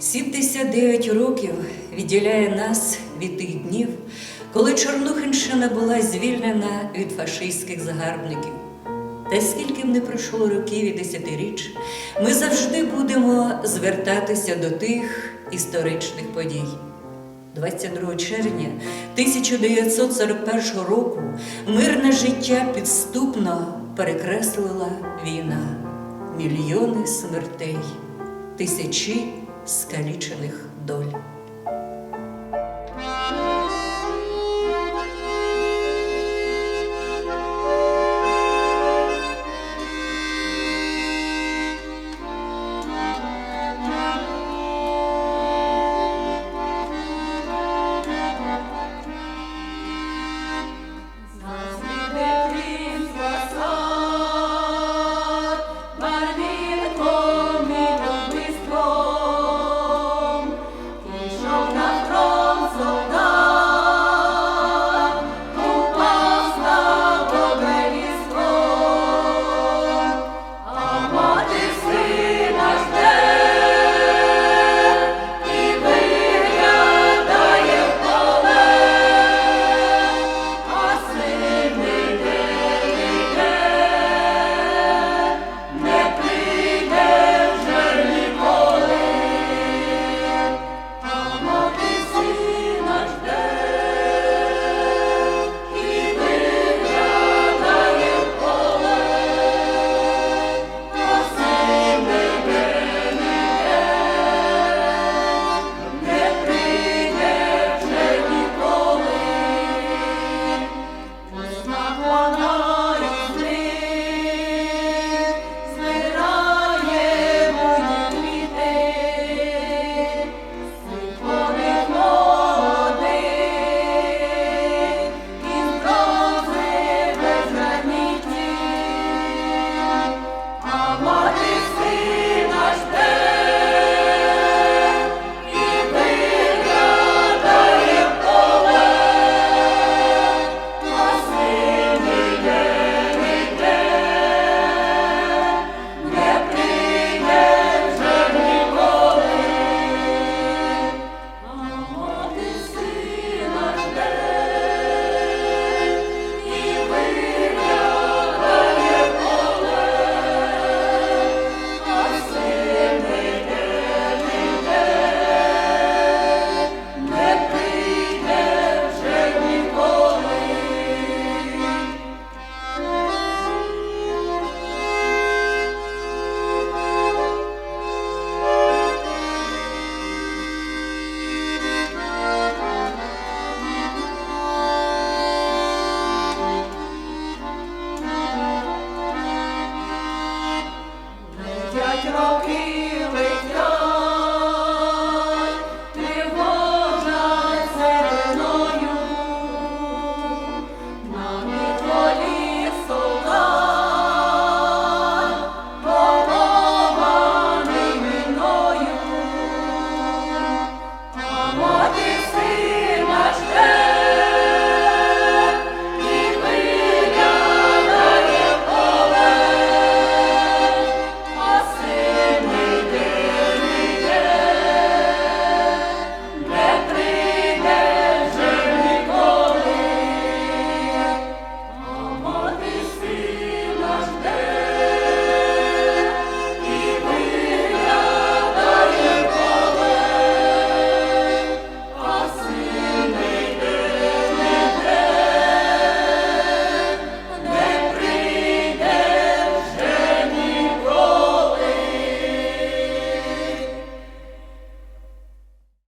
79 років відділяє нас від тих днів, коли Чорнухинщина була звільнена від фашистських загарбників. Та скільки б не пройшло років і десятиріч, ми завжди будемо звертатися до тих історичних подій. 22 червня 1941 року мирне життя підступно перекреслила війна, мільйони смертей, тисячі скалічених доль. Летять роки